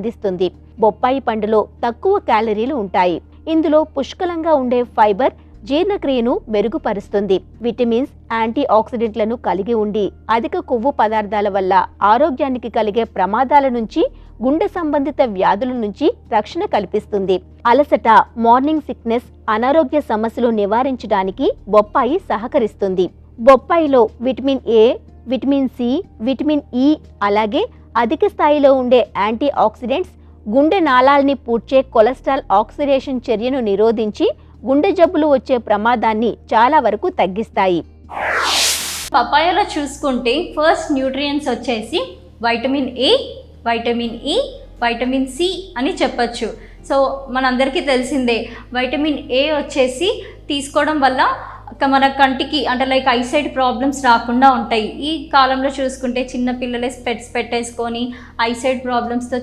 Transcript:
అందిస్తుంది. బొప్పాయి పండులో తక్కువ క్యాలరీలు ఉంటాయి. ఇందులో పుష్కలంగా ఉండే ఫైబర్ జీర్ణక్రియను మెరుగుపరుస్తుంది. విటమిన్స్ యాంటీ ఆక్సిడెంట్లను కలిగి ఉండి అధిక కొవ్వు పదార్థాల వల్ల ఆరోగ్యానికి కలిగే ప్రమాదాల నుంచి గుండె సంబంధిత వ్యాధుల నుంచి రక్షణ కల్పిస్తుంది. అలసట మార్నింగ్ సిక్నెస్ అనారోగ్య సమస్యలు నివారించడానికి బొప్పాయి సహకరిస్తుంది. బొప్పాయిలో vitamin A vitamin C vitamin E అలాగే అధిక స్థాయిలో ఉండే యాంటీ ఆక్సిడెంట్స్ గుండె నాళాల్ని పూడ్చే కొలెస్ట్రాల్ ఆక్సిడేషన్ చర్యను నిరోధించి గుండె జబ్బులు వచ్చే ప్రమాదాన్ని చాలా వరకు తగ్గిస్తాయి. పపాయలో చూసుకుంటే ఫస్ట్ న్యూట్రియంట్స్ వచ్చేసి vitamin A vitamin E vitamin C అని చెప్పచ్చు. సో మనందరికీ తెలిసిందే వైటమిన్ ఏ వచ్చేసి తీసుకోవడం వల్ల మన కంటికి అంటే లైక్ ఐసైడ్ ప్రాబ్లమ్స్ రాకుండా ఉంటాయి. ఈ కాలంలో చూసుకుంటే చిన్న పిల్లలే స్పెట్స్ పెట్టేసుకొని ఐసైడ్ ప్రాబ్లమ్స్తో